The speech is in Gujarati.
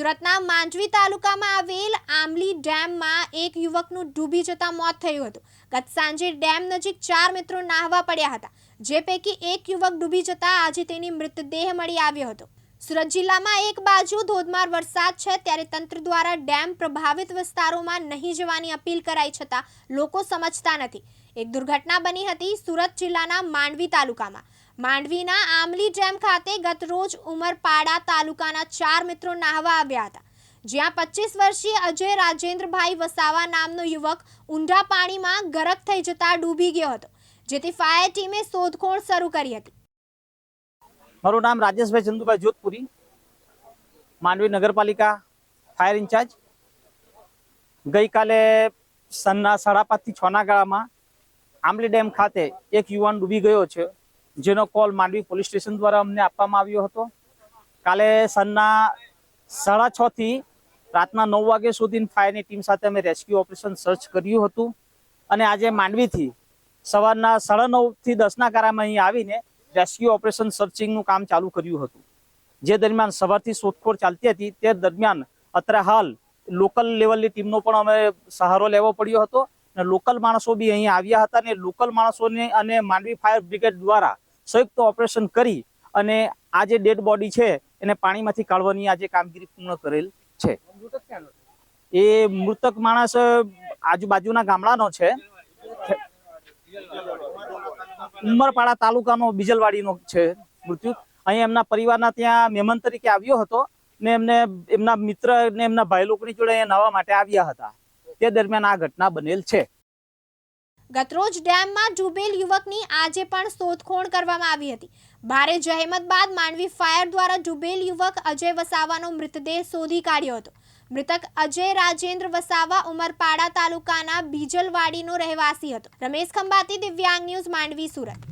સુરતના માંડવી તાલુકામાં આવેલ આમલી ડેમમાં એક યુવકનું ડૂબી જતા મોત થયું હતું. ગત સાંજે ડેમ નજીક ચાર મિત્રો નાહવા પડ્યા હતા. જે પૈકી એક યુવક ડૂબી જતા આજે તેની મૃતદેહ મળી આવ્યો હતો. સુરત જિલ્લામાં એક બાજુ ધોધમાર વરસાદ છે, ત્યારે તંત્ર દ્વારા ડેમ પ્રભાવિત વિસ્તારોમાં નહીં જવાની અપીલ કરાઈ છતાં લોકો સમજતા નથી. એક દુર્ઘટના બની હતી સુરત જિલ્લાના માંડવી તાલુકામાં. માંડવીના આમલી ડેમ ખાતે ગત રોજ ઉમરપાડા તાલુકાના ચાર મિત્રો નાહવા આવ્યા હતા. જ્યાં પચીસ વર્ષીય અજય રાજેન્દ્રભાઈ વસાવા નામનો યુવક ઊંડા પાણીમાં ગરક થઈ જતા ડૂબી ગયો હતો, જેથી ફાયર ટીમે શોધખોળ શરૂ કરી હતી. મારું નામ રાજેશભાઈ ચંદુભાઈ જોધપુરી, માંડવી નગરપાલિકા ફાયર ઇન્ચાર્જ. ગઈકાલે સનના સાડા પાંચથી છના ગાળામાં આંબલી ડેમ ખાતે એક યુવાન ડૂબી ગયો છે, જેનો કોલ માંડવી પોલીસ સ્ટેશન દ્વારા અમને આપવામાં આવ્યો હતો. કાલે સનના સાડા છથી રાતના નવ વાગ્યા સુધી ફાયરની ટીમ સાથે અમે રેસ્ક્યુ ઓપરેશન સર્ચ કર્યું હતું. અને આજે માંડવીથી સવારના સાડા નવથી દસના ગાળામાં અહીં આવીને રેસ્ક્યુ ઓપરેશન સર્ચિંગનું કામ ચાલુ કર્યું હતું. જે દરમિયાન સવારથી શોધખોળ ચાલતી હતી તે દરમિયાન અત્યારે હાલ લોકલ લેવલની ટીમનો પણ અમે સહારો લેવો પડ્યો હતો અને લોકલ માણસો બી અહીં આવ્યા હતા અને લોકલ માણસોને અને માંડવી ફાયર બ્રિગેડ દ્વારા સંયુક્ત ઓપરેશન કરી અને આ જે ડેડ બોડી છે એને પાણીમાંથી કાઢવાની આજે કામગીરી પૂર્ણ કરેલ છે? એ મૃતક માણસ આજુબાજુના ગામડાનો છે. ઉમરપાડા તાલુકાનો બીજલવાડીનો છે મૃત્યુ. અહીં એમના પરિવારના ત્યાં મહેમાન તરીકે આવ્યો હતો ને એમને, એમના મિત્ર ને એમના ભાઈ લોકોની જોડે અહીંયા નવા માટે આવ્યા હતા. તે દરમિયાન આ ઘટના બનેલ છે. ગતરોજ ડેમમાં ડૂબેલ યુવકની આજે પણ શોધખોળ કરવામાં આવી હતી. ભારે જહેમત બાદ માંડવી ફાયર દ્વારા ડૂબેલ યુવક અજય વસાવાનો મૃતદેહ શોધી કાઢ્યો હતો. મૃતક અજય રાજેન્દ્ર વસાવા ઉમરપાડા તાલુકાના બીજલવાડીનો રહેવાસી હતો. રમેશ ખંભાતી, દિવ્યાંગ ન્યૂઝ માંડવી, સુરત.